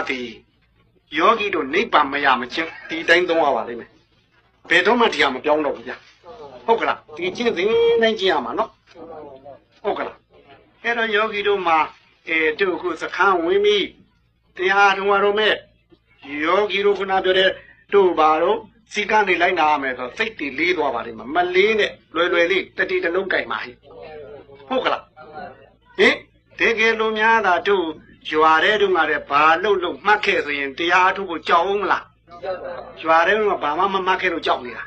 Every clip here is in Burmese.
လူပေးတရားသည်ယောဂီတို့နိဗ္ဗာန်မရမချင်းဒီတိုင်းသုံးရပါလိမ့်မယ်ဘယ်တော့မှတရားမပြောင်းတော့ဘူးဗျဟုတ်ကလားဒီချင်းသိတိုင်းကျင့်ရမှာနော်ဟုတ်ကလားအဲ့တော့ယောဂီတို့မှာအဲတို့ခုစခန်းဝင်ပြီးတရားထုံးရတော့မဲ့ယောဂီတို့ခုနပြောတဲ့တို့ပါတော့စီကနေလိုက်နာရမယ်ဆိုစိတ်တည်လေးသွားပါလိမ့်မယ်မလေးနဲ့လွယ်လွယ်လေးတတိတလုံးကြိုင်ပါဟိဟုတ်ကလားဟင်တကယ်လို့များတာတို့ ရွာတဲ့တို့ကလည်းဘာလို့လို့မှတ်ခဲ့ဆိုရင်တရားအထုဖို့ကြောက်အောင်မလားရွာတဲ့တို့ကဘာမှမမှတ်ခဲ့လို့ကြောက်နေတာ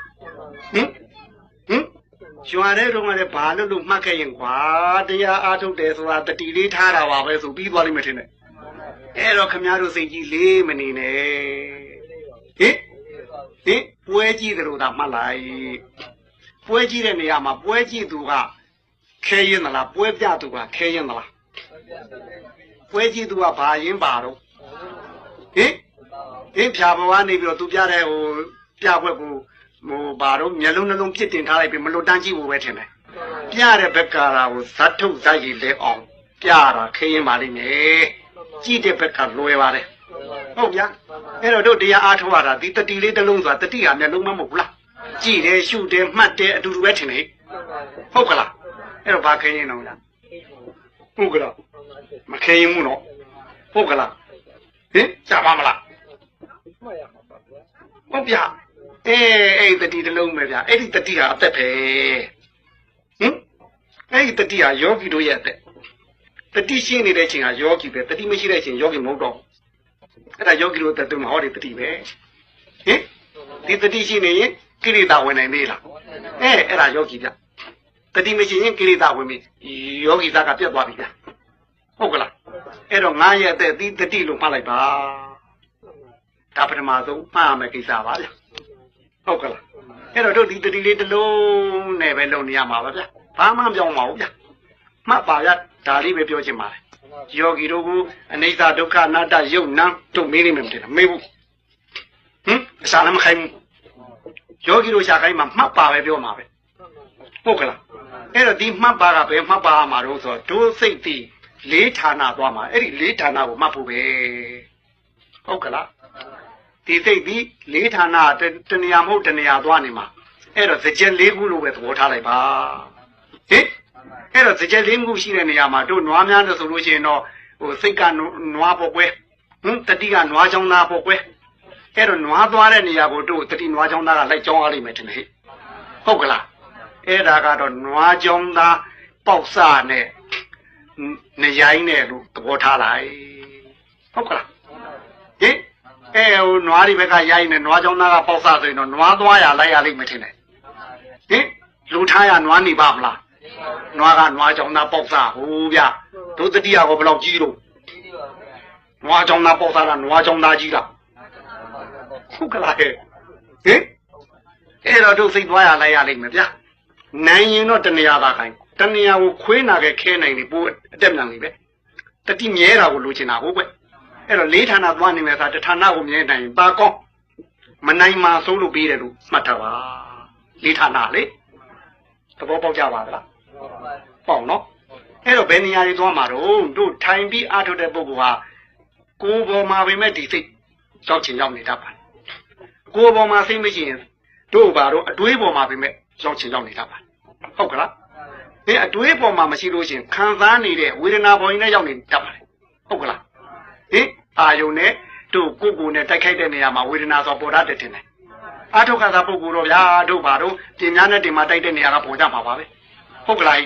ဟင်ဟင်ရွာတဲ့တို့ကလည်းဘာလို့လို့မှတ်ခဲ့ရင်ကွာတရားအားထုတ်တယ်ဆိုတာတတိလေးထားတာပါပဲဆိုပြီးသွားလိမ့်မယ်ထင်တယ်အဲ့တော့ခမည်းတော်စိတ်ကြီးလေးမနေနဲ့ဟင်ဟင်ပွဲကြည့်တယ်လို့သာမှတ်လိုက်ပွဲကြည့်တဲ့နေရာမှာပွဲကြည့်သူကခဲရင်သလားပွဲပြသူကခဲရင်သလား ပွဲကြည့်သူကဘာရင်ပါတော့ဟင်ဟင်ဖြာဘဝနေပြီးတော့သူပြတဲ့ဟိုပြဘွက်ကိုဟိုဘာတော့မျက်လုံးနှလုံးပြစ်တင်ထားလိုက်ပြီးမလွတ်တန်းကြည့်ဖို့ပဲထင်တယ်ပြတဲ့ဘက်ကလာကိုဇတ်ထုတ်ဇတ်ရည်လဲအောင်ပြတာခဲရင်ပါလိမ့်မယ်ကြည့်တဲ့ဘက်ကလွယ်ပါတယ်ဟုတ်ဗျာအဲ့တော့တို့တရားအားထုတ်ရတာဒီတတိလေးတစ်လုံးဆိုတာတတိဟာမျက်လုံးမမဟုတ်ဘူးလားကြည့်တယ်ရှုတယ်မှတ်တယ်အတူတူပဲထင်တယ်ဟုတ်ကလားအဲ့တော့ဘာခဲရင်တော့လား ဟုတ်ကလားမခဲရင်ဘူးနော်ဟုတ်ကလားဟင်ကြာပါမလားဟုတ်ဗျာအေးအဲ့ဒီတတိတစ်လုံးပဲဗျာအဲ့ဒီတတိဟာအသက်ပဲဟင်အဲ့ဒီတတိဟာယောဂီတို့ရဲ့အသက်တတိရှိနေတဲ့ချိန်ဟာယောဂီပဲတတိမရှိတဲ့ချိန်ယောဂီမဟုတ်တော့ဘူးအဲ့ဒါယောဂီတို့သက်သူမဟောဒီတတိပဲဟင်ဒီတတိရှိနေရင်ကိရိတာဝင်နိုင်သေးလားအဲအဲ့ဒါယောဂီဗျ တတိမရှိရင်ကိရိတာဝင်ပြီယောဂီသားကပြတ်သွားပြီဗျဟုတ်ကလားအဲ့တော့ငါရဲ့အသက်ဒီတတိလို့မှတ်လိုက်ပါဒါပထမဆုံးမှတ်ရမယ့်ကိစ္စပါဗျဟုတ်ကလားအဲ့တော့တို့ဒီတတိလေးတစ်လုံးနဲ့ပဲလုပ်နေရမှာပါဗျဘာမှမပြောင်းပါဘူးဗျမှတ်ပါဗျဒါလေးပဲပြောချင်ပါတယ်ယောဂီတို့ကအနိစ္စဒုက္ခအနတ္တယုတ်နံတို့မေးနေမှမတင်မေးဘူးဟင်အစားလည်းမခိုင်းဘူးယောဂီတို့ရှာခိုင်းမှာမှတ်ပါပဲပြောမှာပဲဟုတ်ကလား အဲ့တော့ဒီမှတ်ပါကပဲမှတ်ပါမှာတော့ဆိုတော့ဒုစိတ်တိလေးဌာနသွားမှာအဲ့ဒီလေးဌာနကိုမှတ်ဖို့ပဲဟုတ်ကလားဒီစိတ်ဒီလေးဌာနတတနေရာမဟုတ်တနေရာသွားနေမှာအဲ့တော့စကြက်လေးခုလို့ပဲသဘောထားလိုက်ပါဟင်အဲ့တော့စကြက်လေးခုရှိတဲ့နေရာမှာတို့နွားများလို့ဆိုလို့ရှိရင်တော့ဟိုစိတ်ကနွားပေါ့ကွယ်ဟင်တတိကနွားချောင်းသားပေါ့ကွယ်အဲ့တော့နွားသွားတဲ့နေရာကိုတို့တတိနွားချောင်းသားကလိုက်ကြောင်းအားလိမ့်မယ်ထင်တယ်ဟုတ်ကလား အဲ့ဒါကတော့နွားချောင်းသားပေါက်စနဲ့နေရိုင်းနဲ့လို့သဘောထားလိုက်ဟုတ်ကလားဟင်အဲဟိုနွားဒီဘက်ကရိုင်းနဲ့နွားချောင်းသားကပေါက်စဆိုရင်တော့နွားသွားရလိုက်ရလိမ့်မယ်ထင်တယ်ဟင်လူထားရနွားနေပါမလားနွားကနွားချောင်းသားပေါက်စဟိုဗျတို့တတိယကောဘယ်လောက်ကြီးလို့နွားချောင်းသားပေါက်စလားနွားချောင်းသားကြီးလားဟုတ်ကလားဟဲ့ဟင်အဲ့တော့တို့စိတ်သွားရလိုက်ရလိမ့်မယ်ဗျာ နိုင်ရင်တော့တဏှာသာခိုင်းတဏှာကိုခွေးနာခဲ့ခဲနိုင်လေပိုးအတက်မြန်လေပဲတတိမြဲတာကိုလိုချင်တာဟုတ်ကွအဲ့တော့လေးဌာနသွားနေမယ်ဆိုတဌာနကိုမြဲနိုင်ရင်ပါကောင်းမနိုင်မှဆုံးလို့ပြီးတယ်လို့မှတ်ထားပါလေးဌာနလေသဘောပေါက်ကြပါသလားပေါက်နော်အဲ့တော့ဘယ်နေရာတွေသွားမှာတော့တို့ထိုင်ပြီးအားထုတ်တဲ့ပုဂ္ဂိုလ်ဟာကိုယ်ပေါ်မှာပဲမဲ့ဒီစိတ်ကြောက်ချင်ရောက်နေတတ်ပါကိုယ်ပေါ်မှာစိတ်မရှိရင်တို့ဘာတော့အတွေးပေါ်မှာပဲမဲ့ရောက်ချင်ရောက်နေတတ်ပါ ဟုတ်ကလားဒီအတွေးပေါ်မှာမရှိလို့ရှိရင်ခံစားနေတဲ့ဝေဒနာပေါ်ရင်လည်းရောက်နေတတ်ပါတယ်ဟုတ်ကလားဟင်အာယုန်နဲ့တို့ကိုယ်ကိုယ်နဲ့တိုက်ခိုက်တဲ့နေရာမှာဝေဒနာဆိုပေါ်တတ်တယ်ထင်တယ်အာထုခါသာပုဂ္ဂိုလ်တော့ဗျာတို့ဘာတို့ပြင်များနဲ့တင်မှာတိုက်တဲ့နေရာကပေါ်ကြမှာပါပဲဟုတ်ကလား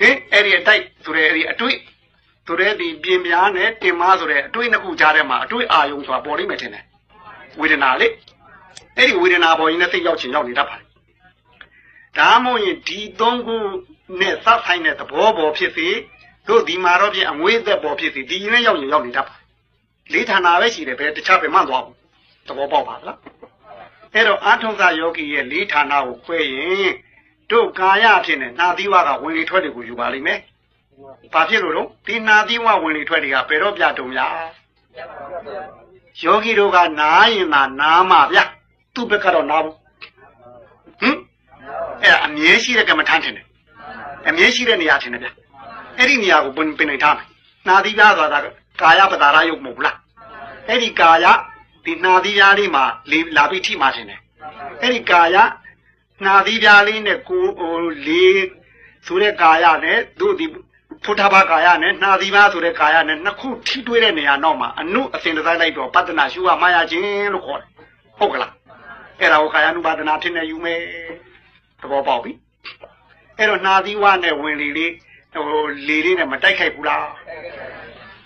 ဟင်အဲ့ဒီအတိုက်ဆိုတဲ့အဲ့ဒီအတွေ့ဆိုတဲ့ဒီပြင်ပြားနဲ့တင်မဆိုတဲ့အတွေ့နှစ်ခုကြားထဲမှာအတွေ့အာယုံဆိုတာပေါ်လိမ့်မယ်ထင်တယ်ဝေဒနာလေအဲ့ဒီဝေဒနာပေါ်ရင်လည်းသိရောက်ချင်ရောက်နေတတ်ပါတယ် ဒါမှမဟုတ်ရင်ဒီသုံးခုနဲ့သတ်ဆိုင်တဲ့သဘောပေါ်ဖြစ်စေတို့ဒီမှာတော့ပြင်အငွေးသက်ပေါ်ဖြစ်စေဒီရင်ရောက်ရင်ရောက်နေတတ်ပါတယ်လေးဌာနာပဲရှိတယ်ဘယ်တခြားပဲမှသွားဘူးသဘောပေါက်ပါလားအဲ့တော့အာထုံစာယောဂီရဲ့လေးဌာနာကိုခွဲရင်တို့ကာယအဖြစ်နဲ့နာသီဝကဝင်လေထွက်တွေကိုယူပါလိမ့်မယ်။ဘာဖြစ်လို့လဲဒီနာသီဝဝင်လေထွက်တွေကဘယ်တော့ပြတုံများ။ယောဂီတို့ကနားရင်သာနားမှာဗျ။သူ့ဘက်ကတော့နားဘူး။ဟင် အဲ့အမြဲရှိတဲ့ကမ္မထမ်းထင်တယ်။အမြဲရှိတဲ့နေရာထင်တယ်ဗျ။အဲ့ဒီနေရာကိုပင်ပင်နေထားမယ်။နာသီပြဆိုတာကကာယပတာရယုတ်မဟုတ်ဘူးလားအဲ့ဒီကာယဒီနာသီးရားလေးမှာလေလာပြီးထိမှထင်တယ်အဲ့ဒီကာယနာသီးပြားလေးနဲ့ကိုဟိုလေဆိုတဲ့ကာယနဲ့တို့ဒီဖုထဘာကာယနဲ့နှာသီးပါဆိုတဲ့ကာယနဲ့နှစ်ခုထိတွေ့တဲ့နေရာနောက်မှာအနုအစဉ်တစိုက်လိုက်တော့ပတ္တနာရှုရမှားရခြင်းလို့ခေါ်တယ်ဟုတ်ကလားအဲ့ဒါကိုကာယ ानु ပါဒနာထင်နေယူမယ် သဘောပေါက်ပြီအဲ့တော့နှာသီးဝနဲ့ဝင်လေလေးဟိုလေလေးနဲ့မတိုက်ခိုက်ဘူးလား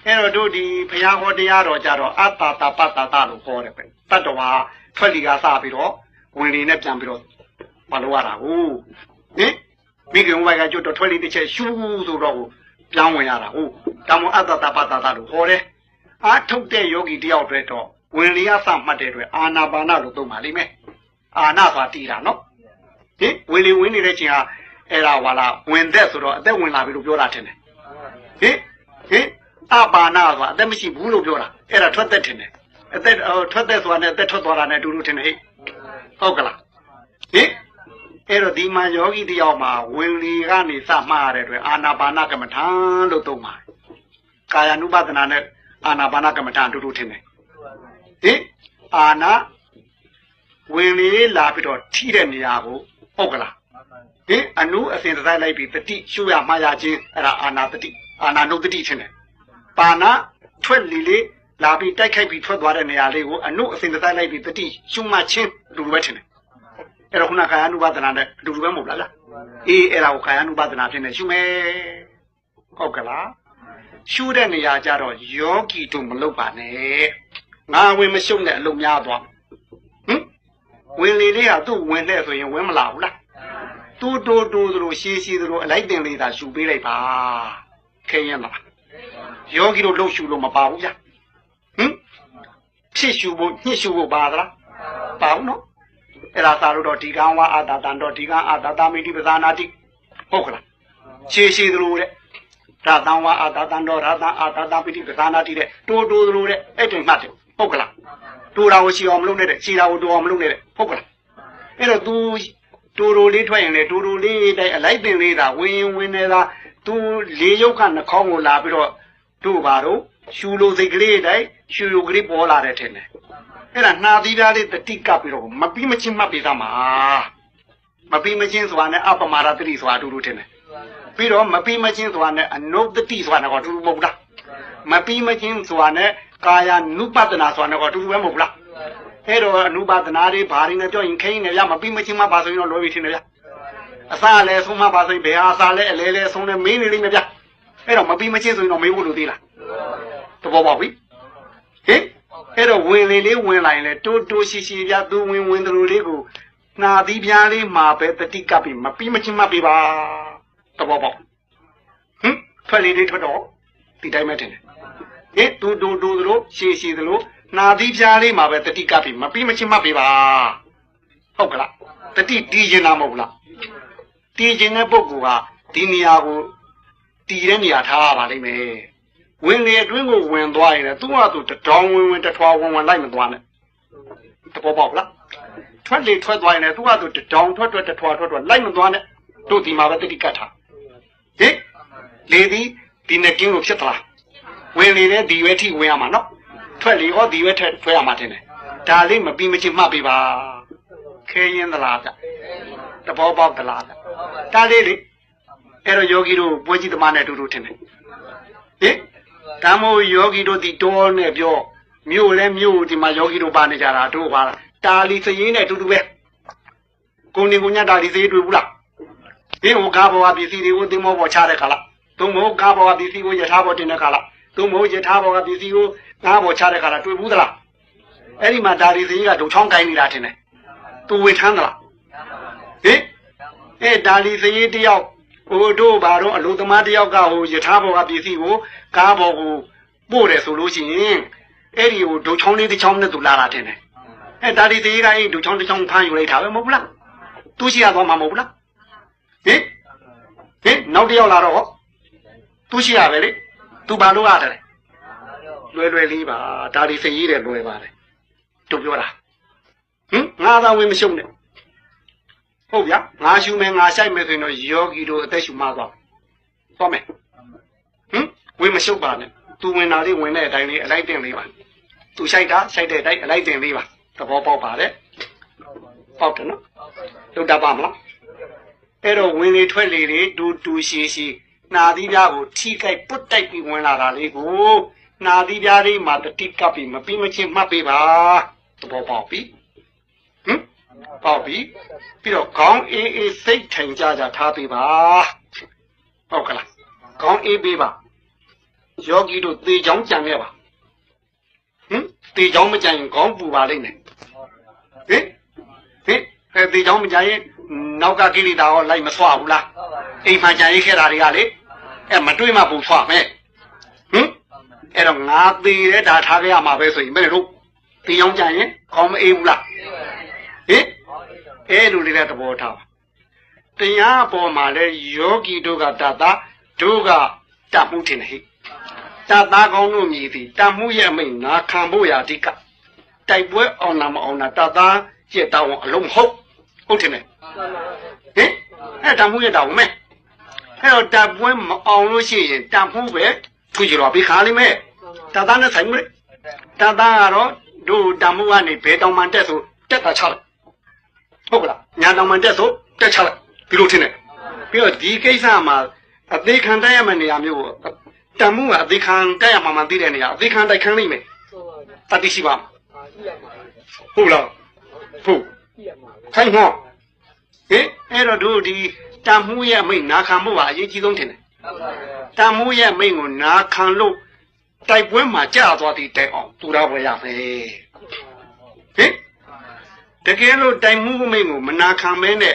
အဲ့တော့တို့ဒီဘုရားဟောတရားတော်ကြတော့အတ္တတပတ္တတလို့ခေါ်တယ်ပဲတတ္တဝါထွက်လီကစပြီးတော့ဝင်လေနဲ့ပြန်ပြီးတော့မလုပ်ရတာဟုတ်ဟင်မိခင်ဝိုင်ကကျွတ်တော့ထွက်လီတစ်ချက်ရှူးဆိုတော့ကိုပြောင်းဝင်ရတာဟုတ်ဒါမှအတ္တတပတ္တတလို့ခေါ်တယ်အာထုတ်တဲ့ယောဂီတယောက်တွေတော့ဝင်လေရစမှတ်တဲ့အတွက်အာနာပါနလို့သုံးပါလိမ့်မယ်အာနာဆိုတာတည်တာနော်ဟင် ဝင်လေဝင်နေတဲ့ချိန်ဟာအဲ့ဒါဟွာလာဝင်သက်ဆိုတော့အသက်ဝင်လာပြီလို့ပြောတာထင်တယ်ဟင်ဟင်အပါနာဆိုတာအသက်မရှိဘူးလို့ပြောတာအဲ့ဒါထွက်သက်ထင်တယ်အသက်ဟိုထွက်သက်ဆိုတာနဲ့အသက်ထွက်သွားတာနဲ့အတူတူထင်တယ်ဟဲ့ဟုတ်ကလားဟင်အဲ့တော့ဒီမှာယောဂီတယောက်မှာဝင်လေကနေစမှားရတဲ့အတွက်အာနာပါနကမ္မထာလို့သုံးပါတယ်ကာယ ानु ပဒနာနဲ့အာနာပါနကမ္မထာအတူတူထင်တယ်ဟင်အာနာဝင်လေလာပြီးတော့ထိတဲ့နေရာကို ဟုတ်ကလားဟင်အနုအစဉ်တစိုက်လိုက်ပြီးတတိရှုရမှားရခြင်းအဲ့ဒါအာနာတတိအာနာနုတတိထင်တယ်ပါဏထွက်လီလေးလာပြီးတိုက်ခိုက်ပြီးထွက်သွားတဲ့နေရာလေးကိုအနုအစဉ်တစိုက်လိုက်ပြီးတတိရှုမှတ်ခြင်းလူပဲထင်တယ်အဲ့တော့ခုနကာယ ानु ပဒနာနဲ့အတူတူပဲမဟုတ်လားလားအေးအဲ့ဒါကိုကာယ ानु ပဒနာဖြစ်နေရှုမယ်ဟုတ်ကလားရှုတဲ့နေရာကြတော့ယောဂီတို့မလုပ်ပါနဲ့ငါဝင်မရှုံတဲ့အလုံးများသွားဟင် ဝင်လေလေးဟာသူ့ဝင်တဲ့ဆိုရင်ဝင်မလာဘူးလားတူတူတူသလိုရှည်ရှည်သလိုအလိုက်တင်လေးသာရှုပေးလိုက်ပါခဲရင်လားယောဂီတို့လှုပ်ရှုလို့မပါဘူးဗျဟင်ဖြစ်ရှုဖို့ညှစ်ရှုဖို့ပါသလားပါဘူးနော်အဲ့ဒါသာလို့တော့ဒီကံဝါအာတာတန်တော့ဒီကံအာတာတာမိတိပဇာနာတိဟုတ်ကလားရှည်ရှည်သလိုတဲ့ဒါတန်ဝါအာတာတန်တော့ရာသအာတာတာမိတိပဇာနာတိတဲ့တိုးတိုးသလိုတဲ့အဲ့တိုင်မှတ်တယ်ဟုတ်ကလား တိုးတာကိုရှည်အောင်မလုပ်နဲ့တဲ့ရှည်တာကိုတိုးအောင်မလုပ်နဲ့တဲ့ဟုတ်ကလားအဲ့တော့ तू တူတူလေးထွက်ရင်လေတူတူလေးတိုင်းအလိုက်ပင်လေးသာဝင်ရင်ဝင်နေတာသူလေရုပ်ကနှခေါင်းကိုလာပြီးတော့တို့ပါတော့ရှူလိုစိတ်ကလေးတိုင်းရှူလိုကလေးပေါ်လာတဲ့ထင်တယ်အဲ့ဒါနှာသီးပြားလေးတတိကပ်ပြီးတော့မပြီးမချင်းမှတ်ပေးသမှာမပြီးမချင်းဆိုတာနဲ့အပမာရတတိဆိုတာအတူတူထင်တယ်ပြီးတော့မပြီးမချင်းဆိုတာနဲ့အနုတတိဆိုတာကတော့အတူတူမဟုတ်ဘူးလားမပြီးမချင်းဆိုတာနဲ့ကာယ ानु ပတနာဆိုတာကတော့အတူတူပဲမဟုတ်ဘူးလားအဲ့တော့အနုပါဒနာတွေဘာတွေနဲ့ပြောရင်ခိန်းနေဗျမပြီးမချင်းမှပါဆိုရင်တော့လွယ်ပြီထင်တယ်ဗျအစားလည်းဆုံးမပါဆိုရင်ဘယ်ဟာအစားလည်းအလဲလဲဆုံးလည်းမင်းနေလိမ့်မယ်ဗျအဲ့တော့မပြီးမချင်းဆိုရင်တော့မေးဖို့လိုသေးလားတဘောပေါက်ပြီဟင်အဲ့တော့ဝင်လေလေးဝင်လာရင်လေတိုးတိုးရှိရှိဗျသူဝင်ဝင်တလူလေးကိုနှာသီးပြားလေးမှာပဲတတိကပ်ပြီးမပြီးမချင်းမှပြပါတဘောပေါက်ဟင်ထွက်လေလေးထွက်တော့ဒီတိုင်းပဲထင်တယ် ဟင်တူတူတူသလိုရှည်ရှည်သလိုနာသီးပြားလေးမှာပဲတတိကပ်ပြီးမပြီးမချင်းမှတ်ပေးပါဟုတ်ကလားတတိတီးရင်တာမဟုတ်ဘူးလားတီးခြင်းတဲ့ပုဂ္ဂိုလ်ဟာဒီနေရာကိုတီးတဲ့နေရာထားရပါလိမ့်မယ်ဝင်လေအတွင်းကိုဝင်သွားရင်လည်းသူ့ဟာသူတတောင်းဝင်ဝင်တထွားဝင်ဝင်လိုက်မသွားနဲ့တပေါ်ပေါက်လားထွက်လေထွက်သွားရင်လည်းသူ့ဟာသူတတောင်းထွက်ထွက်တထွားထွက်ထွက်လိုက်မသွားနဲ့တို့ဒီမှာပဲတတိကပ်ထားဟင်လေဒီဒီနဲ့ကင်းကိုဖြစ်သလား ဝင်လေတဲ့ဒီရွယ်ထိဝင်ရမှာနော်ထွက်လေဟောဒီရွက်ထက်ထွက်ရမှာတင်တယ်ဒါလေးမပြီးမချင်းမှတ်ပေးပါခဲရင်သလားဗျတဘောပေါက်သလားဗျဒါလေးလေအဲ့တော့ယောဂီတို့ပွဲကြီးသမားနဲ့အတူတူထင်တယ်ဟင်တမို့ယောဂီတို့ဒီတောနဲ့ပြောမြို့လဲမြို့ဒီမှာယောဂီတို့ပါနေကြတာတို့ပါလားတာလီစရင်နဲ့အတူတူပဲကိုနေကိုညတာလီစရင်တွေ့ဘူးလားဒီဟိုကားဘောကပစ္စည်းတွေကိုသင်္ဘောပေါ်ချတဲ့ခါလားသို့မဟုတ်ကားဘောကပစ္စည်းကိုယထာဘောတင်တဲ့ခါလား သို့မဟုတ်ယထာဘောကပစ္စည်းကိုငါးပေါ်ချတဲ့ခါလာတွေ့ဘူးသလားအဲ့ဒီမှာဒါရီစင်းကြီးကဒုံချောင်းကိုင်းနေတာထင်တယ်သူဝေထမ်းသလားဟင်အဲဒါလီစင်းကြီးတယောက်ဟိုတို့ဘာတော့အလိုသမားတယောက်ကဟိုယထာဘောကပစ္စည်းကိုကားဘောကိုပို့တယ်ဆိုလို့ရှိရင်အဲ့ဒီဟိုဒုံချောင်းလေးတစ်ချောင်းနဲ့သူလာတာထင်တယ်အဲဒါလီစင်းကြီးကအဲ့ဒုံချောင်းတစ်ချောင်းဖမ်းယူလိုက်တာပဲမဟုတ်ဘူးလားသူရှိရသွားမှာမဟုတ်ဘူးလားဟင်ဟင်နောက်တစ်ယောက်လာတော့သူရှိရပဲလေ သူဘာလို့ရတယ်လွယ်လွယ်လေးပါဒါဒီစိတ်ရေးတယ်လွယ်ပါတယ်တို့ပြောတာဟင်ငါသာဝင်မရှုံနဲ့ဟုတ်ဗျာငါရှုမယ်ငါဆိုင်မယ်ဆိုရင်တော့ယောဂီတို့အသက်ရှုမှသွားသွားမယ်ဟင်ဝင်မရှုပ်ပါနဲ့သူဝင်တာလေးဝင်တဲ့အတိုင်းလေးအလိုက်တင်လေးပါသူရှိုက်တာရှိုက်တဲ့အတိုင်းအလိုက်တင်လေးပါသဘောပေါက်ပါတယ်ပေါက်တယ်နော်လုတ်တတ်ပါမလားအဲ့တော့ဝင်လေထွက်လေတွေတူတူရှိရှိ နာသီးပြားကိုထိခိုက်ပုတ်တိုက်ပြီးဝင်လာတာလေးကိုနာသီးပြားလေးမှာတတိကပ်ပြီးမပြီးမချင်းမှတ်ပေးပါသဘောပေါက်ပြီဟမ်ပေါက်ပြီပြီးတော့ခေါင်းအေးအေးစိတ်ထိုင်ကြကြထားပေးပါဟုတ်ကလားခေါင်းအေးပေးပါယောဂီတို့သေချောင်းကြံခဲ့ပါဟမ်သေချောင်းမကြံရင်ခေါင်းပူပါလိမ့်မယ်ဟင်ဟင်အဲသေချောင်းမကြံရင်နောက်ကကိလေသာရောလိုက်မဆွဘူးလားအိမ်မှာကြံရိခဲ့တာတွေကလေ အဲမတွေးမှပူဆွမယ်ဟင်အဲ့တော့ငါသေးတဲ့ဒါထားခဲ့ရမှာပဲဆိုရင်ဘယ်လိုတို့သေချောင်းကြံရင်ခေါင်းမအေးဘူးလားဟင်အဲ့လိုလေးတဲ့သဘောထားပါတရားပေါ်မှာလဲယောဂီတို့ကတတ်တာတို့ကတတ်မှုတင်ဟိတတ်သားကောင်းတို့မြည်သည်တတ်မှုရဲ့အမိန်နာခံဖို့ရာအဓိကတိုက်ပွဲအောင်နာမအောင်နာတတ်သားရဲ့တောင်းအလုံးမဟုတ်ဟုတ်တယ်ဟင်အဲ့တတ်မှုရဲ့တောင်းမဲ အဲ့တော့တတ်ပွဲမအောင်လို့ရှိရင်တတ်မှုပဲထူကြတော့ပြီးခါလိမ့်မယ်တတ်သားနဲ့ဆိုင်မလို့တတ်သားကတော့တို့တတ်မှုကနေဘယ်တောင်မှတက်ဆိုတက်တာချလိုက်ဟုတ်ကလားညာတောင်မှတက်ဆိုတက်ချလိုက်ဒီလိုထင်တယ်ပြီးတော့ဒီကိစ္စမှာအသေးခံတတ်ရမယ့်နေရာမျိုးကိုတန်မှုကအသေးခံတတ်ရမှာမှသိတဲ့နေရာအသေးခံတိုက်ခံနိုင်မယ်တတိရှိပါဟုတ်လားဟုတ်ခိုင်းဟောဟင်အဲ့တော့တို့ဒီ တန်မှုရဲ့မိတ်နာခံမှုကအရေးကြီးဆုံးထင်တယ်တန်မှုရဲ့မိတ်ကိုနာခံလို့တိုက်ပွဲမှာကြာသွားသည့်တိုင်အောင်သူတော်ပွဲရမယ်ဟင်တကယ်လို့တိုင်မှုမိတ်ကိုမနာခံမဲနဲ့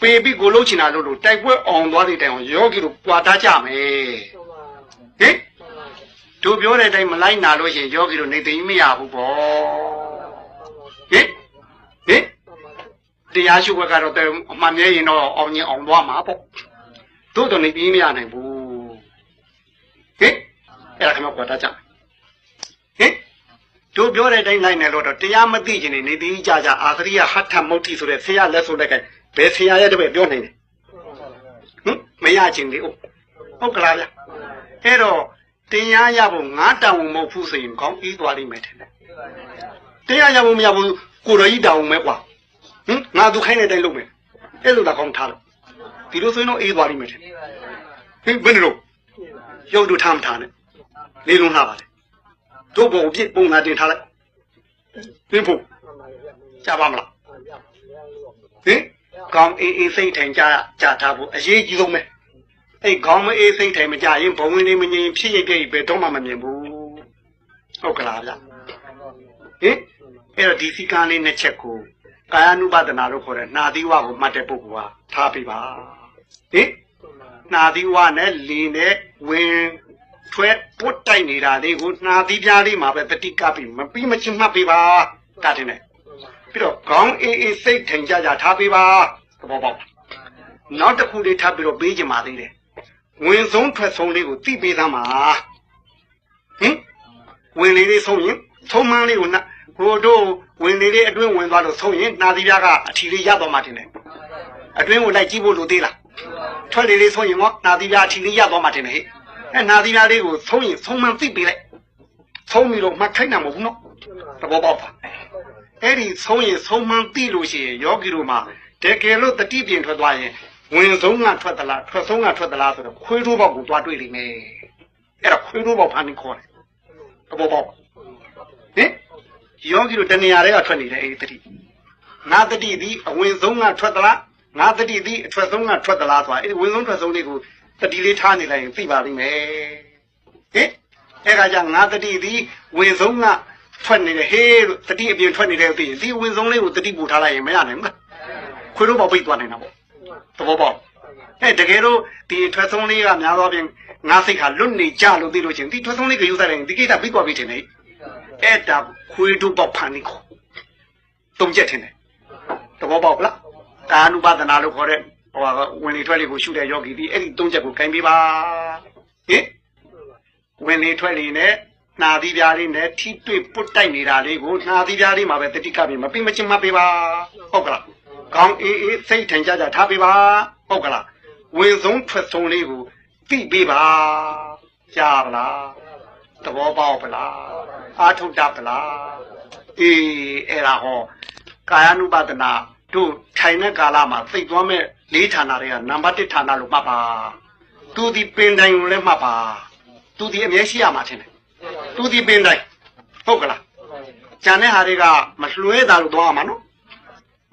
ပေပြီးကိုလှုပ်ချင်တာလို့လို့တိုက်ပွဲအောင်သွားတဲ့တိုင်အောင်ယောဂီတို့ပွာထားကြမယ်ဟင်တို့ပြောတဲ့အတိုင်းမလိုက်နာလို့ရှိရင်ယောဂီတို့နေသိမရဘူးပေါ့ဟင်ဟင် တရားရှိခွက်ကတော့အမှန်မြဲရင်တော့အောင်ရင်အောင်သွားမှာပေါ့တို့တော့နေပြီးမရနိုင်ဘူးဟင်အဲ့ဒါခမပွာထားကြဟင်တို့ပြောတဲ့အတိုင်းလိုက်နေလို့တော့တရားမသိခြင်းနေနေသိကြကြအာသရိယဟဋ္ဌမုဋ္ဌိဆိုတဲ့ဆရာလက်ဆိုလက်ကဘယ်ဆရာရဲ့တပည့်ပြောနိုင်တယ်ဟင်မရခြင်းလေဟုတ်ကလားဗျအဲ့တော့တရားရဖို့ငါတောင်းမဟုတ်ဘူးဆိုရင်ကောင်းပြီးသွားလိမ့်မယ်ထင်တယ်တရားရဖို့မရဘူးကိုတော်ကြီးတောင်းမယ်ကွာ ဟင်ငါသူခိုင်းတဲ့အတိုင်းလုပ်မယ်အဲ့လိုသာကောင်းထားလို့ဒီလိုဆိုရင်တော့အေးသွားလိမ့်မယ်ထင်ဟင်ဘယ်လိုရုပ်တို့ထားမထားနဲ့လေးလုံးလှပါလေတို့ဘုံပြစ်ပုံသာတင်ထားလိုက်သင်ဖို့ကြပါမလားဟင်ကောင်းအေးအေးစိတ်ထိုင်ကြကြထားဖို့အရေးကြီးဆုံးပဲအဲ့ကောင်းမအေးစိတ်ထိုင်မကြရင်ဘုံဝင်လေးမငြိမ်ဖြစ်ရခဲ့ပဲတော့မှမမြင်ဘူးဟုတ်ကလားဗျဟင်အဲ့တော့ဒီစီကံလေးနှစ်ချက်ကို ကာယ ानु ပဒနာလို့ခေါ်တဲ့နာသီဝကိုမှတ်တဲ့ပုဂ္ဂိုလ်ဟာထားပြပါဟင်နာသီဝနဲ့လီနဲ့ဝင်ထွဲပုတ်တိုက်နေတာလေးကိုနာသီပြားလေးမှာပဲတတိကပြီးမပြီးမချင်းမှတ်ပြပါတတ်တယ်ပြီးတော့ခေါင်းအေးအေးစိတ်ထိုင်ကြကြထားပေးပါသဘောပေါက်နောက်တစ်ခုလေးထပ်ပြီးတော့ပေးကြပါသေးတယ်ဝင်ဆုံးထွက်ဆုံးလေးကိုသိပေးသားမှာဟင်ဝင်လေးလေးဆုံးရင်ဆုံးမန်းလေးကို ဟိုတို့ဝင်လေးလေးအတွင်းဝင်သွားလို့ဆုံးရင်နာသီပြားကအထီလေးရသွားမှတင်တယ်အတွင်းကိုလိုက်ကြည့်ဖို့လိုသေးလားထွက်လေးလေးဆုံးရင်ရောနာသီပြားအထီလေးရသွားမှတင်တယ်ဟဲ့အဲနာသီပြားလေးကိုဆုံးရင်ဆုံးမန်းသိပေးလိုက်ဆုံးပြီးတော့မှတ်ခိုင်းတာမဟုတ်ဘူးနော်သဘောပေါက်ပါအဲ့ဒီဆုံးရင်ဆုံးမှန်းသိလို့ရှိရင်ယောဂီတို့မှာတကယ်လို့တတိပြင်ထွက်သွားရင်ဝင်ဆုံးကထွက်သလားထွက်ဆုံးကထွက်သလားဆိုတော့ခွေးထိုးပေါက်ကိုသွားတွေ့လိမ့်မယ်အဲ့ဒါခွေးထိုးပေါက်ဖာနေခေါ်တယ်သဘောပေါက်ဟင် ယောဂီတို့တဏှာတွေကထွက်နေတယ်အဲ့ဒီတတိငါတတိသည်အဝင်ဆုံးကထွက်သလားငါတတိသည်အထွက်ဆုံးကထွက်သလားဆိုတာအဲ့ဒီဝင်ဆုံးထွက်ဆုံးလေးကိုတတိလေးထားနေလိုက်ရင်သိပါလိမ့်မယ်ဟင်အဲ့ဒါကြောင့်ငါတတိသည်ဝင်ဆုံးကထွက်နေတယ်ဟေးလို့တတိအပြင်ထွက်နေတယ်သိရင်ဒီဝင်ဆုံးလေးကိုတတိပူထားလိုက်ရင်မရနိုင်ဘူးလားခွေးတို့ပေါက်ပိတ်သွားနိုင်တာပေါ့သဘောပေါက်အဲတကယ်လို့ဒီထွက်ဆုံးလေးကများသောဖြင့်ငါစိတ်ဟာလွတ်နေကြလို့သိလို့ချင်းဒီထွက်ဆုံးလေးကယူဆိုင်တယ်ဒီကိစ္စပြီးသွားပြီထင်တယ် အဲ့ဒါခွေးတို့ပေါက်ဖန်နေခေါ်တုံးချက်ထင်တယ်သဘောပေါက်လားကာနုပါဒနာလို့ခေါ်တဲ့ဟိုဝင်လေထွက်လေကိုရှုတဲ့ယောဂီဒီအဲ့ဒီတုံးချက်ကိုကင်ပေးပါဟင်ဝင်လေထွက်လေနဲ့နာသီးပြားလေးနဲ့ထိတွေ့ပုတ်တိုက်နေတာလေးကိုနာသီးပြားလေးမှာပဲတတိကပြီးမပြီးမချင်းမပေးပါဟုတ်ကလားကောင်းအေးအေးစိတ်ထိုင်ကြကြထားပေးပါဟုတ်ကလားဝင်ဆုံးထွက်ဆုံးလေးကိုသိပေးပါကြားပါလားသဘောပေါက်ပလား အာထုတ်တတ်ပလားအေးအဲ့ဒါဟောကာယ ानु ပါဒနာတို့ထိုင်တဲ့ကာလမှာသိသွားမဲ့လေးဌာနတွေကနံပါတ်1ဌာနလို့မှတ်ပါသူဒီပင်တိုင်းကိုလည်းမှတ်ပါသူဒီအမြဲရှိရမှာထင်တယ်သူဒီပင်တိုင်းဟုတ်ကလားကျန်တဲ့ဟာတွေကမလွှဲတာလို့သွားရမှာနော်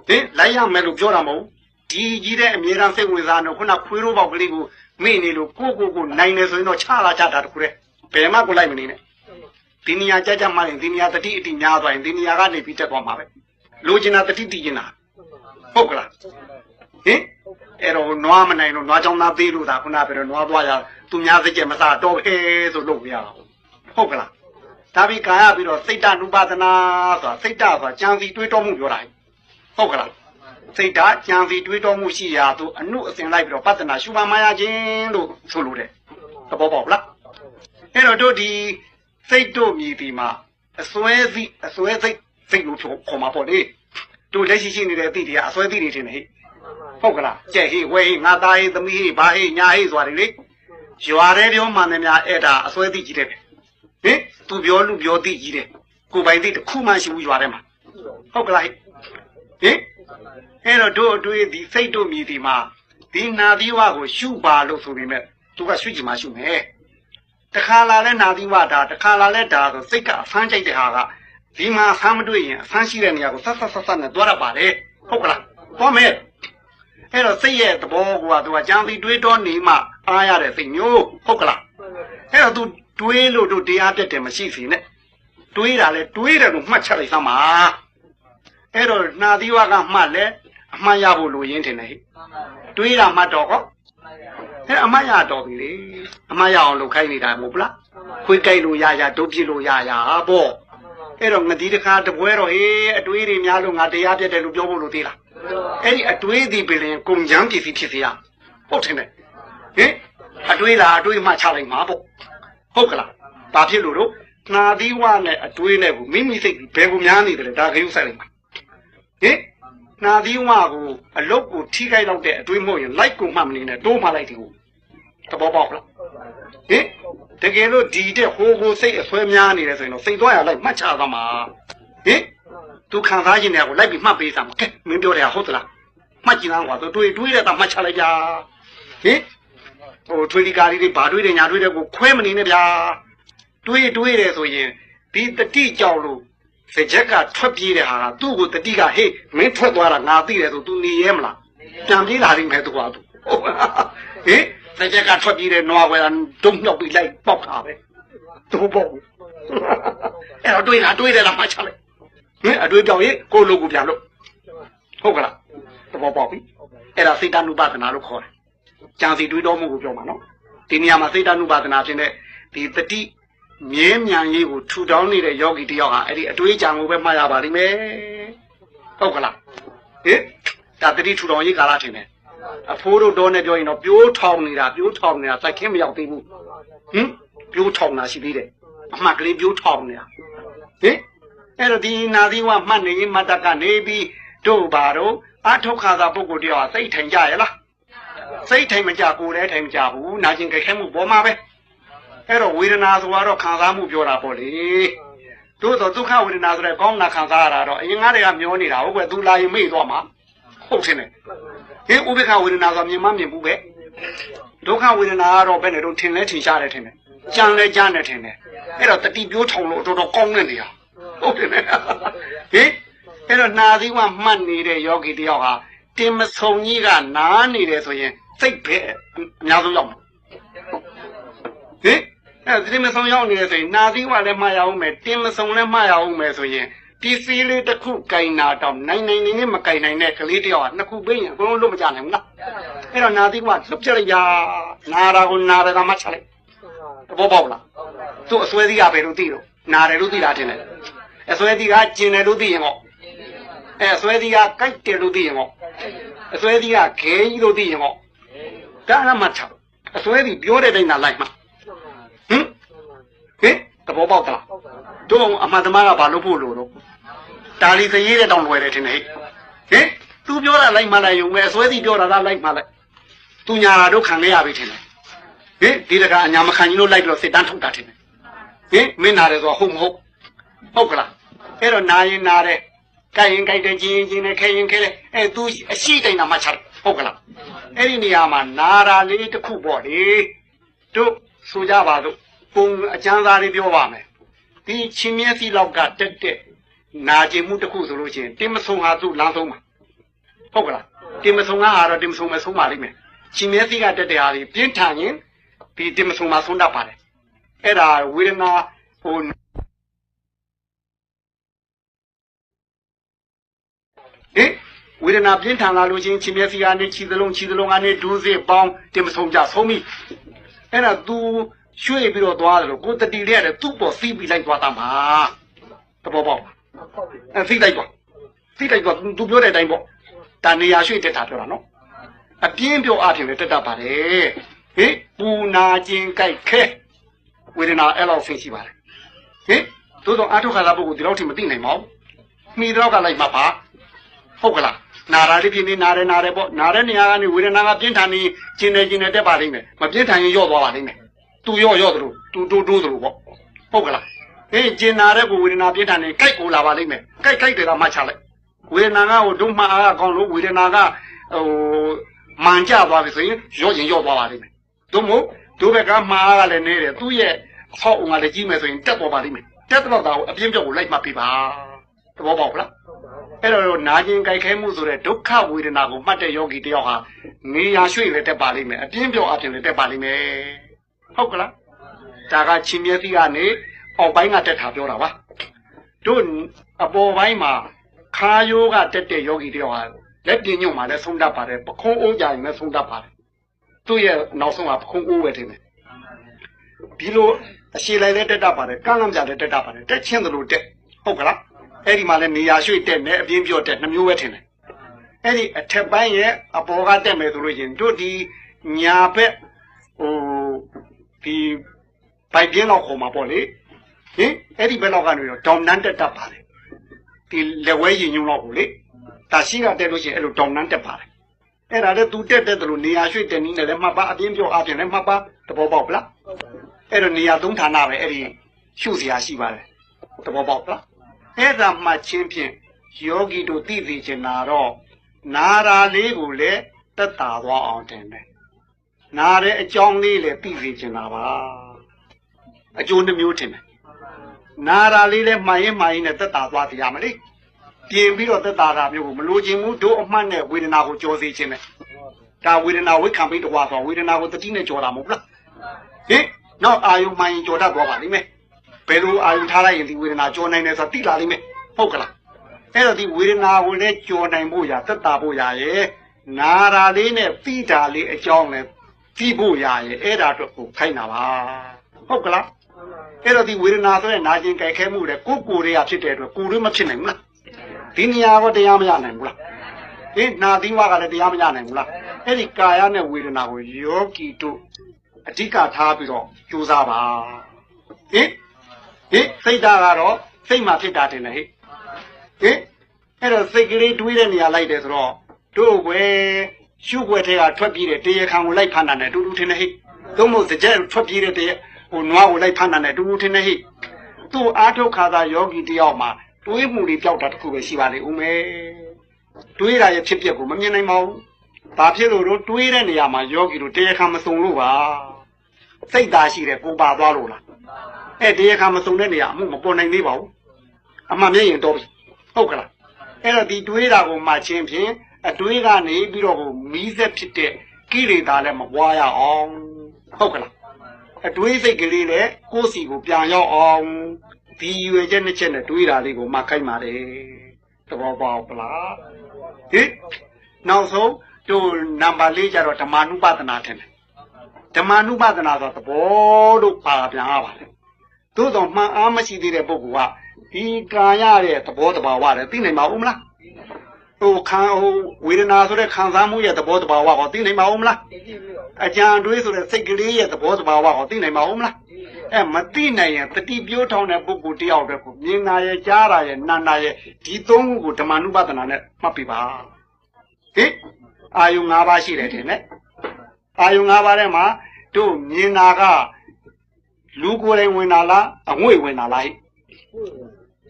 ဟင်လိုက်ရမယ်လို့ပြောတာမဟုတ်ဒီကြီးတဲ့အမြဲတမ်းစိတ်ဝင်စားနေခုနခွေးရိုးပေါက်ကလေးကိုမိနေလို့ကိုကိုကိုနိုင်နေဆိုရင်တော့ချလာချတာတခုတည်းဘယ်မှကိုလိုက်မနေနဲ့ ဒီနေရာကြကြမှရင်ဒီနေရာတတိအတိများသွားရင်ဒီနေရာကနေပြီးတက်သွားမှာပဲလိုချင်တာတတိတည်ချင်တာဟုတ်ကလားဟင်အဲ့တော့နွားမနိုင်လို့နွားချောင်းသားသေးလို့သာခုနပြောတော့နွားသွားရသူများစိတ်ကြမစားတော့ဟဲဆိုလို့မရတော့ဟုတ်ကလားဒါပြီးကာယပြီးတော့စိတ်တနုပါဒနာဆိုတာစိတ်တဆိုတာကြံစီတွေးတောမှုပြောတာဟုတ်ကလားစိတ်ဓာတ်ကြံစီတွေးတောမှုရှိရာသူအနုအစဉ်လိုက်ပြီးတော့ပဿနာရှုပါမှရခြင်းလို့ဆိုလိုတယ်သဘောပေါက်လားအဲ့တော့တို့ဒီ စိတ်တို့မြည်ဒီမှာအစွဲစိအစွဲစိတ်စိတ်လို့ခေါ်မှာပေါ့လေတို့လက်ရှိရှိနေတဲ့အသည့်တွေကအစွဲသည့်တွေထင်တယ်ဟဲ့ဟုတ်ကလားကြက်ဟေးဝဲဟေးငါသားဟေးသမီးဟေးဘာဟေးညာဟေးဆိုတာတွေလေရွာတဲ့ပြောမှန်တယ်များအဲ့ဒါအစွဲသည့်ကြီးတယ်ပဲဟင်သူပြောလူပြောသည့်ကြီးတယ်ကိုယ်ပိုင်သည့်တစ်ခုမှရှိဘူးရွာထဲမှာဟုတ်ကလားဟဲ့ဟင်အဲ့တော့တို့အတွေ့ဒီစိတ်တို့မြည်ဒီမှာဒီနာသီဝကိုရှုပါလို့ဆိုပေမဲ့သူကရှုကြည့်မှရှုမယ် တခါလာလဲနာသီဝဒါတခါလာလဲဒါဆိုစိတ်ကအဖမ်းကြိုက်တဲ့ဟာကဒီမှာအဖမ်းမတွေ့ရင်အဖမ်းရှိတဲ့နေရာကိုဆက်ဆက်ဆက်ဆက်နဲ့တွားရပါတယ်ဟုတ်ကလားတွားမယ်အဲ့တော့စိတ်ရဲ့သဘောကသူကကြံစီတွေးတောနေမှအားရတဲ့စိတ်မျိုးဟုတ်ကလားအဲ့တော့ तू တွေးလို့တို့တရားပြတ်တယ်မရှိစီနဲ့တွေးတာလဲတွေးတယ်လို့မှတ်ချက်လိုက်သမှာအဲ့တော့နာသီဝကမှတ်လဲအမှန်ရဖို့လိုရင်းထင်တယ်ဟိတွေးတာမှတ်တော့ဟော အဲ့အမှန်ရတော်ပြီလေအမှန်ရအောင်လုပ်ခိုင်းနေတာမဟုတ်ဘူးလားခွေးကြိုက်လို့ရရဒုတ်ပြစ်လို့ရရပေါ့အဲ့တော့ငတိတခါတပွဲတော့ဟေးအတွေးတွေများလို့ငါတရားပြတ်တယ်လို့ပြောဖို့လို့သေးလားအဲ့ဒီအတွေးဒီပင်ကုံချမ်းပစ္စည်းဖြစ်စေရဟုတ်တယ်နဲ့ဟင်အတွေးလားအတွေးမှချလိုက်မှာပေါ့ဟုတ်ကလားဘာဖြစ်လို့တော့နာသီဝနဲ့အတွေးနဲ့ကိုမိမိစိတ်ဘယ်ကိုများနေတယ်လဲဒါခရုဆိုင်လိုက်မှာဟင် နာသီဝကိုအလုတ်ကိုထိခိုက်တော့တဲ့အတွေးမဟုတ်ရင်လိုက်ကိုမှတ်မနေနဲ့တိုးမှလိုက်တယ်ကိုသဘောပေါက်လားဟင်တကယ်လို့ဒီတဲ့ဟိုဟိုစိတ်အဆွဲများနေတယ်ဆိုရင်တော့စိတ်သွားရလိုက်မှတ်ချသွားမှာဟင်သူခံစားခြင်းတွေကိုလိုက်ပြီးမှတ်ပေးစမ်းကဲမင်းပြောတယ်ဟုတ်သလားမှတ်ကြည့်လားကွာသူတွေးတွေးတဲ့တာမှတ်ချလိုက်ကြဟင်ဟိုထွေးဒီကာရီတွေဘာတွေးတယ်ညာတွေးတယ်ကိုခွဲမနေနဲ့ဗျာတွေးတွေးတယ်ဆိုရင်ဒီတတိကြောက်လို့ စကြက်ကထွက်ပြေးတဲ့ဟာကသူ့ကိုတတိကဟေးမင်းထွက်သွားတာငါသိတယ်ဆို तू နေရဲမလားပြန်ပြေးလာရင်ပဲသူကသူဟုတ်ဟင်စကြက်ကထွက်ပြေးတဲ့နွားဝဲတာတုံ့မြောက်ပြီးလိုက်ပေါက်တာပဲသူပေါ့အဲ့တော့တွေးတာတွေးတယ်လားမှတ်ချလိုက်ဟင်အတွေးပြောင်းရင်ကိုလိုကိုပြန်လို့ဟုတ်ကလားသဘောပေါက်ပြီအဲ့ဒါစိတ်တ ानु ပါဒနာလို့ခေါ်တယ်ကြံစီတွေးတော်မှုကိုပြောမှာနော်ဒီနေရာမှာစိတ်တ ानु ပါဒနာဖြစ်တဲ့ဒီတတိ မြဲမြံရေးကိုထူထောင်နေတဲ့ယောဂီတယောက်ဟာအဲ့ဒီအတွေးကြံကိုပဲမှားရပါလိမ့်မယ်ဟုတ်ကလားဟင်ဒါတတိထူထောင်ရေးကာလထင်တယ်အဖိုးတို့တော့နဲ့ပြောရင်တော့ပြိုးထောင်နေတာပြိုးထောင်နေတာစိုက်ခင်းမရောက်သေးဘူးဟင်ပြိုးထောင်တာရှိသေးတယ်အမှတ်ကလေးပြိုးထောင်နေတာဟင်အဲ့တော့ဒီနာသီဝမှတ်နေရင်မတ္တကနေပြီးတို့ဘာတော့အထောက်ခါသာပုဂ္ဂိုလ်တယောက်ဟာစိတ်ထိုင်ကြရလားစိတ်ထိုင်မကြကိုယ်လည်းထိုင်မကြဘူးနာကျင်ကြခဲမှုပေါ်မှာပဲ အဲ့တော့ဝေဒနာဆိုတော့ခံစားမှုပြောတာပေါ့လေတို့တော့ဒုက္ခဝေဒနာဆိုတဲ့ကောင်းတာခံစားရတာတော့အရင်ကတည်းကမျောနေတာဟုတ်ကွယ်သူလာရင်မေ့သွားမှာဟုတ်တယ်နဲ့ဟင်ဥပိ္ပခဝေဒနာဆိုမြင်မမြင်ဘူးပဲဒုက္ခဝေဒနာကတော့ဘယ်နဲ့တော့ထင်လဲထင်ရှားတယ်ထင်တယ်ကြံလဲကြမ်းတယ်ထင်တယ်အဲ့တော့တတိပြိုးထောင်လို့တော်တော်ကောင်းတဲ့နေရာဟုတ်တယ်နဲ့ဟင်အဲ့တော့နာသီဝမှတ်နေတဲ့ယောဂီတယောက်ဟာတင်မဆုံကြီးကနားနေတယ်ဆိုရင်စိတ်ပဲအများဆုံးရောက်မှာဟ င်အဲ့ဒီမဆုံရောက်နေတယ်ဆိုရင်နာသီဝလည်းမှားရအောင်မယ်တင်မဆုံလည်းမှားရအောင်မယ်ဆိုရင်ပစ္စည်းလေးတစ်ခုကင်နာတော့နိုင်နိုင်နေနဲ့မကင်နိုင်တဲ့ကလေးတယောက်ကနှစ်ခုပေးရင်အကုန်လုံးလွတ်မကြနိုင်ဘူးလားအဲ့တော့နာသီဝလွတ်ပြလိုက်ရနာတာကိုနာတယ်ကမှချလိုက်တဘောပေါက်လားသူ့အစွဲသီးကဘယ်လိုသိတော့နာတယ်လို့သိတာတင်တယ်အစွဲသီးကကျင်တယ်လို့သိရင်ဟောအဲအစွဲသီးကကြိုက်တယ်လို့သိရင်ဟောအစွဲသီးကခဲကြီးလို့သိရင်ဟောဒါအမှတ်ချအစွဲသီးပြောတဲ့တိုင်းသာလိုက်မှဟင် ဟင်တဘောပေါက်သလားတို့အမှန်တမားကဘာလို့ဖို့လို့တော့တာလီသရေးတဲ့တောင်လွယ်တယ်ထင်တယ်ဟဲ့ဟင်သူပြောတာလိုက်မှလိုက်ရုံပဲအစွဲသီးပြောတာလားလိုက်မှလိုက်သူညာတာတို့ခံခဲ့ရပြီထင်တယ်ဟင်ဒီတကအညာမခံကြီးလို့လိုက်ပြီးတော့စစ်တန်းထုတ်တာထင်တယ်ဟဟင်မင်းနာတယ်ဆိုတော့ဟုတ်မဟုတ်ဟုတ်ကလားအဲ့တော့နာရင်နာတယ်ကြိုက်ရင်ကြိုက်တယ်ကျင်ရင်ကျင်တယ်ခဲရင်ခဲတယ်အဲ तू အရှိတိုင်တာမှချတယ်ဟုတ်ကလားအဲ့ဒီနေရာမှာနာတာလေးတစ်ခုပေါ့လေတို့ဆိုကြပါစို့ ပုံအကျမ်းစာလေးပြောပါမယ်ဒီချင်းမျက်စိလောက်ကတက်တက်နာကျင်မှုတစ်ခုဆိုလို့ရှိရင်တင်းမဆုံဟာသူ့လမ်းဆုံးမှာဟုတ်ကလားတင်းမဆုံဟာကတော့တင်းမဆုံမဆုံးပါလိမ့်မယ်ချင်းမျက်စိကတက်တဲ့ဟာဒီပြင်းထန်ရင်ဒီတင်းမဆုံမှာဆုံးတတ်ပါတယ်အဲ့ဒါဝေဒနာဟိုဟင်ဝေဒနာပြင်းထန်လာလို့ချင်းချင်းမျက်စိကနေခြေသလုံးခြေသလုံးကနေဒူးစစ်ပေါင်းတင်မဆုံးကြဆုံးပြီအဲ့ဒါ तू ရွှေ့ပြီးတော့သွားတယ်လို့ကိုတတိလေးရတယ်သူ့ပေါ်စီးပြီးလိုက်သွားတာမှာတဘောပေါက်အဲစီးလိုက်သွားစီးလိုက်သွား तू ပြောတဲ့အတိုင်းပေါ့တန်နေရာရွှေ့တက်တာပြောတာနော်အပြင်းပြောအပြင်လည်းတက်တတ်ပါတယ်ဟင်ပူနာခြင်းကြိုက်ခဲဝေဒနာအဲ့လောက်ဆင်းရှိပါတယ်ဟင်သို့တော့အာထုခါလာပုဂ္ဂိုလ်ဒီလောက်ထိမသိနိုင်ပါဘူးမိတော့ကလိုက်မှာပါဟုတ်ကလားနာရာလေးဖြစ်နေနာတယ်နာတယ်ပေါ့နာတဲ့နေရာကနေဝေဒနာကပြင်းထန်နေကျင်နေကျင်နေတက်ပါလိမ့်မယ်မပြင်းထန်ရင်ရော့သွားပါလိမ့်မယ် သူရော့ရော့သလိုသူတိုးတိုးသလိုပေါ့ဟုတ်ကလားအေးကျင်နာတဲ့ကိုဝေဒနာပြင်းထန်နေကြိုက်ကိုလာပါလိမ့်မယ်ကြိုက်ကြိုက်တယ်ကမှချလိုက်ဝေဒနာကဟိုဒုမှားအားကောင်းလို့ဝေဒနာကဟိုမှန်ကြသွားပြီဆိုရင်ရော့ရင်ရော့သွားပါလိမ့်မယ်တို့မို့တို့ဘက်ကမှားကလည်းနေတယ်သူ့ရဲ့အဆောက်အုံကလည်းကြီးမယ်ဆိုရင်တက်သွားပါလိမ့်မယ်တက်တော့တာကိုအပြင်းပြောက်ကိုလိုက်မှပြပါသဘောပေါက်လားအဲ့တော့နာကျင်ကြိုက်ခဲမှုဆိုတဲ့ဒုက္ခဝေဒနာကိုမှတ်တဲ့ယောဂီတယောက်ဟာနေရာရွှေ့လည်းတက်ပါလိမ့်မယ်အပြင်းပြောအပြင်းလည်းတက်ပါလိမ့်မယ် ဟုတ်ကလားဒါကချင်းမြက်တိကနေအောက်ပိုင်းကတက်တာပြောတာပါတို့အပေါ်ပိုင်းမှာခါယိုးကတက်တဲ့ယောဂီတယောက်ဟာလက်ပြင်းညွန့်မှာလည်းဆုံးတတ်ပါတယ်ပခုံးအိုးကြရင်လည်းဆုံးတတ်ပါတယ်သူ့ရဲ့နောက်ဆုံးကပခုံးအိုးပဲထင်တယ်ဒီလိုအရှိလိုက်လည်းတက်တတ်ပါတယ်ကန့်လန့်ကြလည်းတက်တတ်ပါတယ်တက်ချင်းသလိုတက်ဟုတ်ကလားအဲ့ဒီမှာလည်းနေရာရွှေ့တက်မယ်အပြင်းပြော့တက်နှမျိုးပဲထင်တယ်အဲ့ဒီအထက်ပိုင်းရဲ့အပေါ်ကတက်မယ်ဆိုလို့ရှင်တို့ဒီညာဘက်ဟို ဒီပိုက်ပြင်းတော့ခေါ်မှာပေါ့လေဟင်အဲ့ဒီဘက်တော့ကနေတော့ဒေါမ်နန်းတက်တတ်ပါတယ်ဒီလက်ဝဲရင်ညုံတော့ကိုလေဒါရှိကတက်လို့ရှင်အဲ့လိုဒေါမ်နန်းတက်ပါတယ်အဲ့ဒါလည်းသူတက်တက်တယ်လို့နေရာရွှေ့တက်နည်းနဲ့လည်းမှတ်ပါအပြင်းပြော့အပြင်းလည်းမှတ်ပါသဘောပေါက်ပလားအဲ့တော့နေရာသုံးဌာနပဲအဲ့ဒီရှုစရာရှိပါတယ်သဘောပေါက်ပလားအဲ့ဒါမှချင်းဖြင့်ယောဂီတို့သိသိချင်တာတော့နာရာလေးကိုလည်းတက်တာသွားအောင်တင်တယ် နာတဲ့အကြောင်းလေးလည်းသိသိချင်တာပါအကျိုးတစ်မျိုးထင်တယ်နာရာလေးလည်းမှန်ရင်မှန်ရင်နဲ့တက်တာသွားတရားမလေးပြင်ပြီးတော့တက်တာတာမျိုးကိုမလိုချင်ဘူးတို့အမှတ်နဲ့ဝေဒနာကိုကြော်စေခြင်းနဲ့ဒါဝေဒနာဝိခံပြီးတကွာဆိုဝေဒနာကိုတတိနဲ့ကြော်တာမဟုတ်လားဟင်နောက်အာယုမှန်ရင်ကြော်တတ်သွားပါလိမ့်မယ်ဘယ်လိုအာရုံထားလိုက်ရင်ဒီဝေဒနာကြောနိုင်တယ်ဆိုတာသိလာလိမ့်မယ်ဟုတ်ကလားအဲ့တော့ဒီဝေဒနာကိုလည်းကြောနိုင်ဖို့ရသက်တာဖို့ရရဲ့နာရာလေးနဲ့သိတာလေးအကြောင်းလည်း သိဖို့ရရဲ့အဲ့ဒါတော့ကိုခိုင်းတာပါဟုတ်ကလားအဲ့တော့ဒီဝေဒနာဆိုတဲ့နာကျင်ကြိုက်ခဲမှုတဲ့ကိုယ်ကိုယ်တွေကဖြစ်တဲ့အတွက်ကိုယ်တွေမဖြစ်နိုင်ဘူးလားဒီနေရာကတရားမရနိုင်ဘူးလားဟင်နာသီးဝါကလည်းတရားမရနိုင်ဘူးလားအဲ့ဒီကာယနဲ့ဝေဒနာကိုယောဂီတို့အဓိကထားပြီးတော့ကြိုးစားပါဟင်ဟင်စိတ်ဓာတ်ကတော့စိတ်မှဖြစ်တာတင်တယ်ဟိဟင်အဲ့တော့စိတ်ကလေးတွေးတဲ့နေရာလိုက်တယ်ဆိုတော့တို့ကွယ် ရှုွက်ထဲကထွက်ပြေးတဲ့တရားခံကိုလိုက်ဖမ်းတာနဲ့တူတူထင်တယ်ဟိသို့မဟုတ်စကြက်ထွက်ပြေးတဲ့တရားဟိုနွားကိုလိုက်ဖမ်းတာနဲ့တူတူထင်တယ်ဟိသူ့အာထုတ်ခါသာယောဂီတယောက်မှာတွေးမှုတွေပျောက်တာတစ်ခုပဲရှိပါလေဦးမယ်တွေးတာရဲ့ဖြစ်ပျက်ကိုမမြင်နိုင်ပါဘူးဘာဖြစ်လို့တို့တွေးတဲ့နေရာမှာယောဂီတို့တရားခံမစုံလို့ပါစိတ်သားရှိတယ်ကိုပါသွားလို့လားအဲ့တရားခါမစုံတဲ့နေရာအမှုမပေါ်နိုင်သေးပါဘူးအမှန်မြင်ရင်တော့ပြီဟုတ်ကလားအဲ့တော့ဒီတွေးတာကိုမှချင်းဖြင့် အတွေးကနေပြီးတော့ကိုမီးဆက်ဖြစ်တဲ့ကိလေသာလည်းမပွားရအောင်ဟုတ်ကလားအတွေးစိတ်ကလေးလည်းကိုယ်စီကိုပြန်ရောက်အောင်ဒီရွယ်ချက်နှစ်ချက်နဲ့တွေးတာလေးကိုမှခိုက်ပါတယ်သဘောပေါက်ပလားဟင်နောက်ဆုံးတို့နံပါတ်၄ကျတော့ဓမ္မနုပဒနာထင်တယ်ဓမ္မနုပဒနာဆိုသဘောလို့ပါပြန်ရပါတယ်သို့တော့မှန်အားမရှိသေးတဲ့ပုဂ္ဂိုလ်ကဒီကာယရဲ့သဘောတဘာဝလည်းသိနိုင်ပါဦးမလား ဟိုခံဟိုဝေဒနာဆိုတဲ့ခံစားမှုရဲ့သဘောတဘာဝကိုသိနိုင်ပါဦးမလားအကြံတွေးဆိုတဲ့စိတ်ကလေးရဲ့သဘောတဘာဝကိုသိနိုင်ပါဦးမလားအဲမသိနိုင်ရင်တတိပြိုးထောင်းတဲ့ပုဂ္ဂိုလ်တယောက်တည်းကိုမြင်နာရဲ့ကြားတာရဲ့နာနာရဲ့ဒီသုံးခုကိုဓမ္မနုပဒနာနဲ့မှတ်ပြပါဟင်အာယု၅ပါးရှိတယ်ထင်တယ်အာယု၅ပါးထဲမှာတို့မြင်နာကလူကိုယ်တိုင်ဝင်တာလားအငွေ့ဝင်တာလားဟိ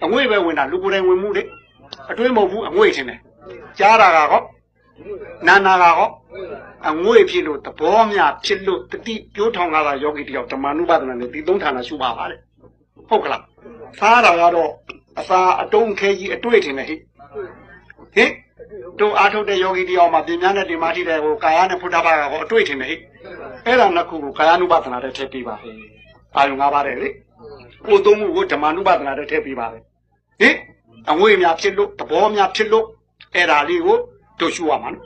အငွေ့ပဲဝင်တာလူကိုယ်တိုင်ဝင်မှုလေအတွေးမဟုတ်ဘူးအငွေ့ထင်တယ် ကြားတာကောနာနာကောအငွေ့ဖြစ်လို့သဘောမြဖြစ်လို့တတိပြိုးထောင်လာတာယောဂီတယောက်ဓမ္မနုပဒနာနဲ့ဒီသုံးဌာနရှုပါပါတဲ့ဟုတ်ကလားစားတာကတော့အစာအတုံးခဲကြီးအတွေ့ထင်တယ်ဟိဟင်တို့အားထုတ်တဲ့ယောဂီတယောက်မှာပြင်များနဲ့ဒီမာတိတဲ့ကိုကာယနဲ့ဖုဒ္ဓဘာကကိုအတွေ့ထင်တယ်ဟိအဲ့ဒါနှစ်ခုကိုကာယ ानु ပဒနာတဲ့ထည့်ပေးပါဟဲ့အာယုံ၅ပါးတဲ့လေကိုသုံးမှုကိုဓမ္မ ानु ပဒနာတဲ့ထည့်ပေးပါပဲဟင်အငွေ့များဖြစ်လို့သဘောများဖြစ်လို့ အဲ့ဒါလေးကိုတို့ရှုရမှာနော်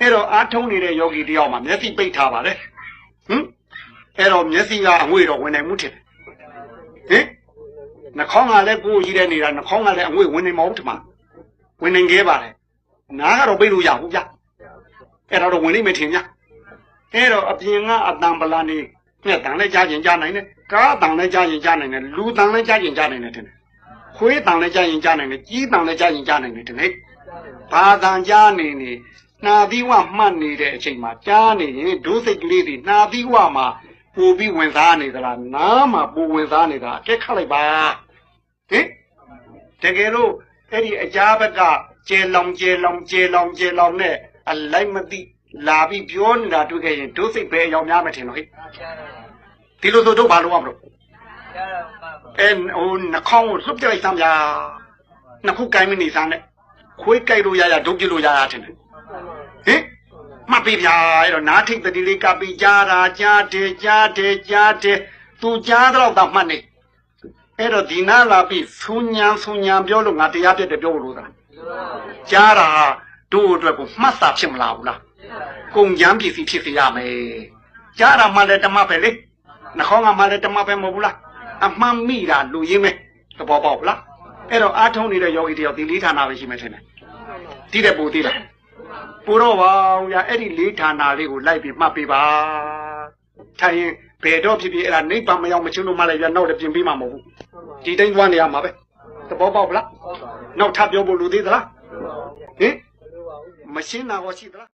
အဲ့တော့အားထုတ်နေတဲ့ယောဂီတယောက်မှာမျက်စိပိတ်ထားပါလေဟင်အဲ့တော့မျက်စိကအငွေ့တော့ဝင်နိုင်မှုထင်တယ်ဟင်နှာခေါင်းကလည်းကိုယ်ကြီးတဲ့နေတာနှာခေါင်းကလည်းအငွေ့ဝင်နေမဟုတ်ထမဝင်နေခဲ့ပါလေနားကတော့ပိတ်လို့ရဘူးဗျအဲ့တော့ဝင်လိမ့်မယ်ထင်ကြအဲ့တော့အပြင်ကအတန်ပလာနေငှက်တန်လည်းကြားကျင်ကြားနိုင်တယ်ကားတန်လည်းကြားကျင်ကြားနိုင်တယ်လူတန်လည်းကြားကျင်ကြားနိုင်တယ်ထင်တယ်ခွေးတန်လည်းကြားကျင်ကြားနိုင်တယ်ကြီးတန်လည်းကြားကျင်ကြားနိုင်တယ်ထင်တယ် ဘာတန်ကြားနေနေနှာသီးဝမှတ်နေတဲ့အချိန်မှာကြားနေရင်ဒုစိတ်ကလေးတွေနှာသီးဝမှာပူပြီးဝင်စားနေသလားနားမှာပူဝင်စားနေတာအကဲခတ်လိုက်ပါဟင်တကယ်လို့အဲ့ဒီအကြားဘက်ကကျေလောင်ကျေလောင်ကျေလောင်ကျေလောင်နဲ့အလိုက်မသိလာပြီးပြောနေတာတွေ့ခဲ့ရင်ဒုစိတ်ပဲအယောင်များမထင်တော့ဟဲ့ဒီလိုဆိုတော့ဘာလို့ရမလို့အဲဟိုနှာခေါင်းကိုလှုပ်ပြလိုက်စမ်းဗျာနှစ်ခုကိုင်းမနေစမ်းနဲ့ ခွေးကြိုက်လို့ရရဒုတ်ပြလို့ရရထင်တယ်ဟင်မှတ်ပြီဗျာအဲ့တော့နားထိတ်တတိလေးကပ်ပြီးကြားတာကြားတယ်ကြားတယ်ကြားတယ်သူကြားတော့တော့မှတ်နေအဲ့တော့ဒီနာလာပြီးဆူညံဆူညံပြောလို့ငါတရားပြတ်တယ်ပြောလို့လားကြားတာတို့အတွက်ကိုမှတ်စာဖြစ်မလားဘူးလားကုံကြမ်းပစ္စည်းဖြစ်စေရမယ်ကြားတာမှလည်းဓမ္မပဲလေနှခေါင်းကမှလည်းဓမ္မပဲမဟုတ်ဘူးလားအမှန်မိတာလူရင်းပဲသဘောပေါက်လား အဲ့တော့အာထုံးနေတဲ့ယောဂီတယောက်ဒီလေးဌာနပဲရှိမှထင်တယ်တိတဲ့ပူတိလားပူတော့ပါဦးရအဲ့ဒီလေးဌာနလေးကိုလိုက်ပြီးမှတ်ပေးပါထိုင်ရင်ဘယ်တော့ဖြစ်ဖြစ်အဲ့ဒါနိဗ္ဗာန်မရောက်မချင်းလို့မှလည်းရနောက်လည်းပြင်ပေးမှာမဟုတ်ဘူးဒီတိုင်းသွားနေရမှာပဲသဘောပေါက်လားနောက်ထပ်ပြောဖို့လူသေးသလားဟင်မရှင်းတာရောရှိသလား